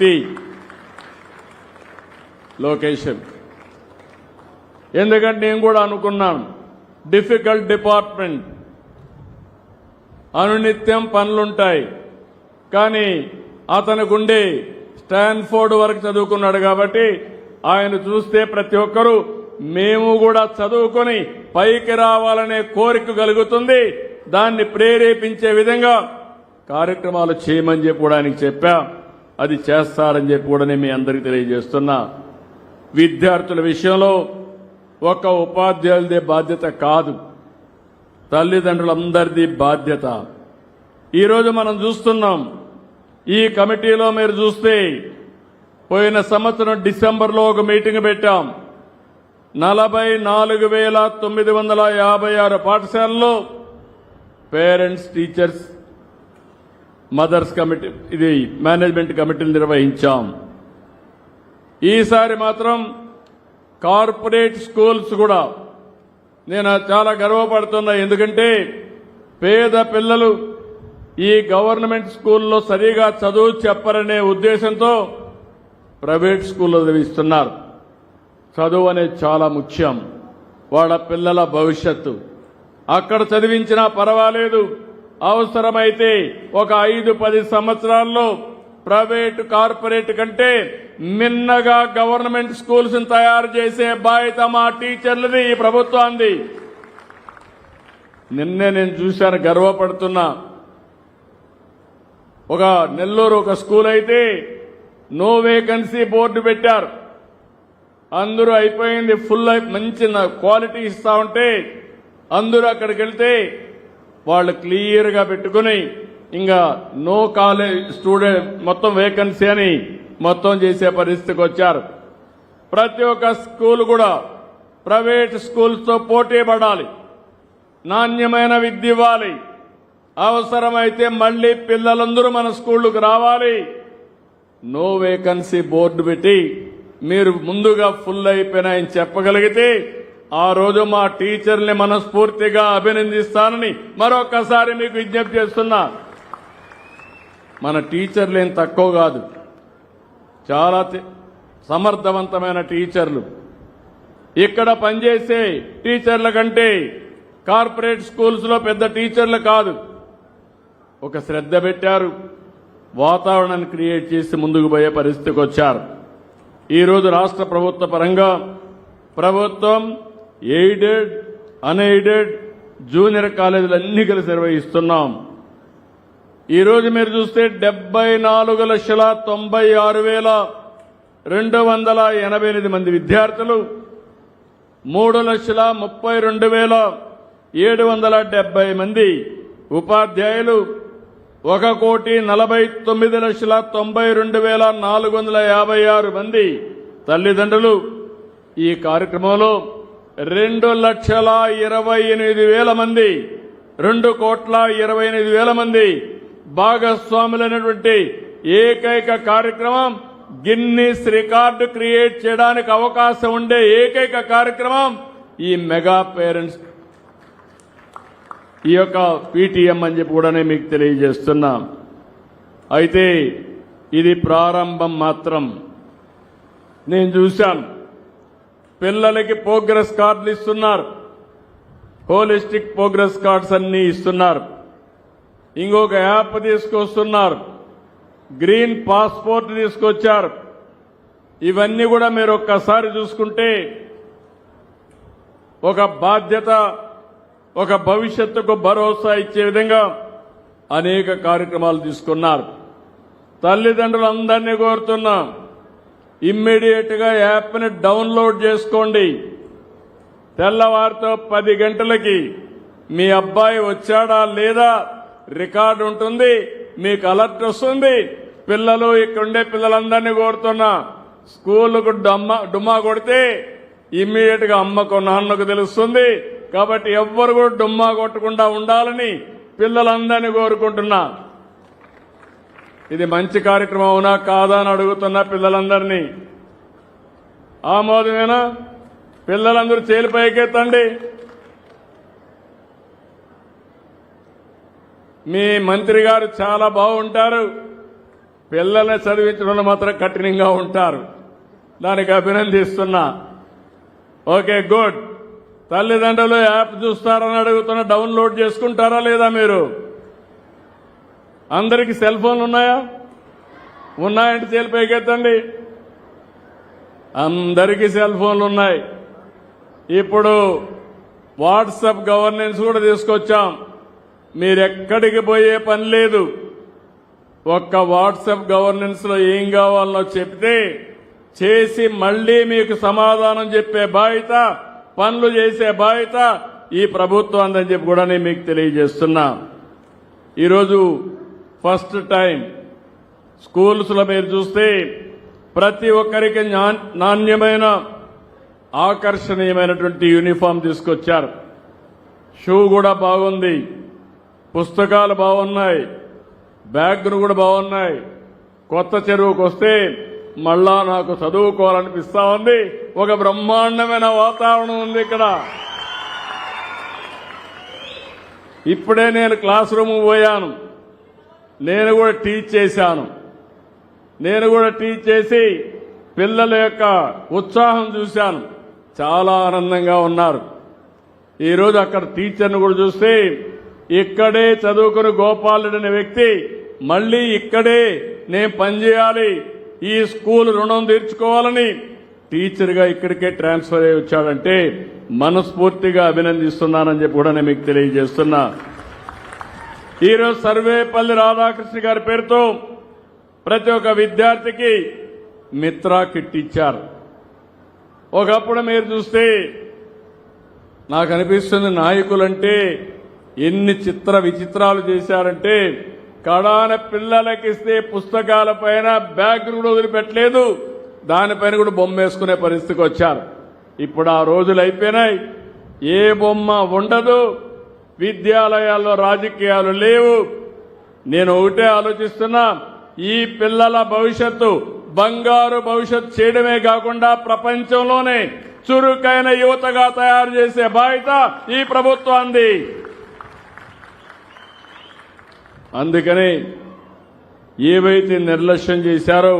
వ్యక్తి లొకేషన్. ఎందుకంటే నేను కూడా అనుకున్నాను డిఫికల్ట్ డిపార్ట్మెంట్. అనునిత్యం పనులుంటాయి. కానీ అతనికి ఉండే స్టాన్ఫోర్డ్ వరకు చదువుకున్నాడు కాబట్టి ఆయన చూస్తే ప్రతి ఒక్కరూ మేము కూడా చదువుకొని పైకి రావాలనే కోరిక కలుగుతుంది. దాన్ని ప్రేరేపించే విధంగా కార్యక్రమాలు చేయమని చెప్పడానికి చెప్పాం. అది చేస్తారని చెప్పి కూడా నేను మీ అందరికీ తెలియజేస్తున్నా. విద్యార్థుల విషయంలో ఒక ఉపాధ్యాయులదే బాధ్యత కాదు. తల్లిదండ్రులందరిది బాధ్యత. ఈరోజు మనం చూస్తున్నాం ఈ కమిటీలో మీరు చూస్తే పోయిన సంవత్సరం డిసెంబర్లో ఒక మీటింగ్ పెట్టాం. నలభై నాలుగు వేల తొమ్మిది వందల యాభై ఆరు పాఠశాలలో పేరెంట్స్ టీచర్స్ మదర్స్ కమిటీ ఇది మేనేజ్మెంట్ కమిటీలు నిర్వహించాం. ఈసారి మాత్రం కార్పొరేట్ స్కూల్స్ కూడా నేను చాలా గర్వపడుతున్నా. ఎందుకంటే పేద పిల్లలు ఈ గవర్నమెంట్ స్కూల్లో సరిగా చదువు చెప్పరనే ఉద్దేశంతో ప్రైవేట్ స్కూల్లో చదివిస్తున్నారు. చదువు అనేది చాలా ముఖ్యం. వాళ్ళ పిల్లల భవిష్యత్తు. అక్కడ చదివించినా పర్వాలేదు. అవసరమైతే ఒక ఐదు పది సంవత్సరాల్లో ప్రైవేటు కార్పొరేట్ కంటే మిన్నగా గవర్నమెంట్ స్కూల్స్ తయారు చేసే బాధ్యత మా టీచర్లది ఈ ప్రభుత్వాన్ని నిన్నే నేను చూశాను గర్వపడుతున్నా. ఒక నెల్లూరు ఒక స్కూల్ అయితే నో వేకెన్సీ బోర్డు పెట్టారు. అందరూ అయిపోయింది ఫుల్ అయి మంచి క్వాలిటీ ఇస్తా ఉంటే అందరూ అక్కడికి వెళ్తే వాళ్ళు క్లియర్గా పెట్టుకుని ఇంకా నో కాలేజ్ స్టూడెంట్ మొత్తం వేకెన్సీ అని మొత్తం చేసే పరిస్థితికి వచ్చారు. ప్రతి ఒక్క స్కూల్ కూడా ప్రైవేట్ స్కూల్స్తో పోటీ పడాలి. నాణ్యమైన విద్య ఇవ్వాలి. అవసరమైతే మళ్ళీ పిల్లలందరూ మన స్కూళ్ళకు రావాలి. నో వేకన్సీ బోర్డు పెట్టి మీరు ముందుగా ఫుల్ అయిపోయినాయని చెప్పగలిగితే ఆ రోజు మా టీచర్ని మనస్ఫూర్తిగా అభినందిస్తానని మరొకసారి మీకు విజ్ఞప్తి చేస్తున్నా. మన టీచర్లు ఏం తక్కువ కాదు. చాలా సమర్థవంతమైన టీచర్లు. ఇక్కడ పనిచేసే టీచర్ల కంటే కార్పొరేట్ స్కూల్స్లో పెద్ద టీచర్లు కాదు. ఒక శ్రద్ధ పెట్టారు. వాతావరణాన్ని క్రియేట్ చేసి ముందుకు పోయే పరిస్థితికి వచ్చారు. ఈరోజు రాష్ట్ర ప్రభుత్వ పరంగా ప్రభుత్వం ఎయిడెడ్ అన్ఎయిడెడ్ జూనియర్ కాలేజీలు అన్ని కలిసి నిర్వహిస్తున్నాం. ఈరోజు మీరు చూస్తే డెబ్బై నాలుగు లక్షల తొంభై ఆరు వేల రెండు వందల ఎనభై ఎనిమిది మంది విద్యార్థులు మూడు లక్షల ముప్పై రెండు వేల ఏడు వందల డెబ్బై మంది ఉపాధ్యాయులు ఒక కోటి నలభై తొమ్మిది లక్షల తొంభై రెండు వేల నాలుగు వందల యాభై ఆరు మంది తల్లిదండ్రులు. ఈ కార్యక్రమంలో రెండు లక్షల ఇరవై ఎనిమిది వేల మంది రెండు కోట్ల ఇరవై ఎనిమిది వేల మంది భాగస్వాములైనటువంటి ఏకైక కార్యక్రమం గిన్నీస్ రికార్డు క్రియేట్ చేయడానికి అవకాశం ఉండే ఏకైక కార్యక్రమం ఈ మెగా పేరెంట్స్ ఈ యొక్క పీటీఎం అని చెప్పి కూడా మీకు తెలియజేస్తున్నా. అయితే ఇది ప్రారంభం మాత్రం. నేను చూశాను. పిల్లలకి ప్రోగ్రెస్ కార్డులు ఇస్తున్నారు. హోలిస్టిక్ ప్రోగ్రెస్ కార్డ్స్ అన్ని ఇస్తున్నారు. ఇంకొక యాప్ తీసుకొస్తున్నారు. గ్రీన్ పాస్పోర్ట్ తీసుకొచ్చారు. ఇవన్నీ కూడా మీరు ఒక్కసారి చూసుకుంటే ఒక బాధ్యత ఒక భవిష్యత్తుకు భరోసా ఇచ్చే విధంగా అనేక కార్యక్రమాలు తీసుకున్నారు. తల్లిదండ్రులందరినీ కోరుతున్నాం. ఇమ్మీడియట్గా యాప్ని డౌన్లోడ్ చేసుకోండి. తెల్లవారితో పది గంటలకి మీ అబ్బాయి వచ్చాడా లేదా రికార్డు ఉంటుంది మీకు అలర్ట్ వస్తుంది. పిల్లలు ఇక్కడుండే పిల్లలందరినీ కోరుతున్నా స్కూలుకు డమ్మ డుమ్మా కొడితే ఇమ్మీడియట్గా అమ్మకు నాన్నకు తెలుస్తుంది. కాబట్టి ఎవ్వరు కూడా డుమ్మా కొట్టకుండా ఉండాలని పిల్లలందరినీ కోరుకుంటున్నా. ఇది మంచి కార్యక్రమం అవునా కాదా అని అడుగుతున్న పిల్లలందరినీ. ఆమోదమేనా పిల్లలందరూ చేలు పైకెత్తండి. మీ మంత్రి గారు చాలా బాగుంటారు. పిల్లల్ని చదివించడంలో మాత్రం కఠినంగా ఉంటారు. దానికి అభినందిస్తున్నా. Okay good. తల్లిదండ్రులు యాప్ చూస్తారని అడుగుతున్న డౌన్లోడ్ చేసుకుంటారా లేదా మీరు? అందరికి సెల్ ఫోన్లు ఉన్నాయా? ఉన్నాయంటే చేలు పైకెత్తండి. అందరికీ సెల్ ఫోన్లు ఉన్నాయి. ఇప్పుడు వాట్సాప్ గవర్నెన్స్ కూడా తీసుకొచ్చాం. మీరెక్కడికి పోయే పని లేదు. ఒక్క వాట్సాప్ గవర్నెన్స్లో ఏం కావాలనో చెప్తే చేసి మళ్ళీ మీకు సమాధానం చెప్పే బాధ్యత పనులు చేసే బాధ్యత ఈ ప్రభుత్వం అందని చెప్పి కూడా నేను మీకు తెలియజేస్తున్నా. ఈరోజు ఫస్ట్ టైం స్కూల్స్లో మీరు చూస్తే ప్రతి ఒక్కరికి నాణ్యమైన ఆకర్షణీయమైనటువంటి యూనిఫామ్ తీసుకొచ్చారు. షూ కూడా బాగుంది. పుస్తకాలు బాగున్నాయి. బ్యాగ్లు కూడా బాగున్నాయి. కొత్త చెరువుకు వస్తే మళ్ళా నాకు చదువుకోవాలనిపిస్తా ఉంది. ఒక బ్రహ్మాండమైన వాతావరణం ఉంది ఇక్కడ. ఇప్పుడే నేను క్లాస్ రూమ్ పోయాను. నేను కూడా టీచ్ చేశాను. నేను కూడా టీచ్ చేసి పిల్లల యొక్క ఉత్సాహం చూశాను. చాలా ఆనందంగా ఉన్నారు. ఈరోజు అక్కడ టీచర్ని కూడా చూస్తే ఇక్కడే చదువుకుని గోపాలుడు అనే వ్యక్తి మళ్ళీ ఇక్కడే నేను పనిచేయాలి ఈ స్కూల్ రుణం తీర్చుకోవాలని టీచర్గా ఇక్కడికే ట్రాన్స్ఫర్ అయ్యి వచ్చాడంటే మనస్ఫూర్తిగా అభినందిస్తున్నానని చెప్పి కూడా నేను మీకు తెలియజేస్తున్నా. ఈరోజు సర్వేపల్లి రాధాకృష్ణ గారి పేరుతో ప్రతి ఒక్క విద్యార్థికి మిత్రా కిట్ ఇచ్చారు. ఒకప్పుడు మీరు చూస్తే నాకు అనిపిస్తుంది నాయకులంటే ఎన్ని చిత్ర విచిత్రాలు చేశారంటే కడాన పిల్లలకిస్తే పుస్తకాల పైన బ్యాగ్ కూడా వదిలిపెట్టలేదు దానిపైన కూడా బొమ్మ వేసుకునే పరిస్థితికి వచ్చారు. ఇప్పుడు ఆ రోజులు అయిపోయినాయి. ఏ బొమ్మ ఉండదు విద్యాలయాల్లో రాజకీయాలు లేవు. నేను ఒకటే ఆలోచిస్తున్నా ఈ పిల్లల భవిష్యత్తు బంగారు భవిష్యత్తు చేయడమే కాకుండా ప్రపంచంలోనే చురుకైన యువతగా తయారు చేసే బాధ్యత ఈ ప్రభుత్వాన్ని అందుకని ఏవైతే నిర్లక్ష్యం చేశారో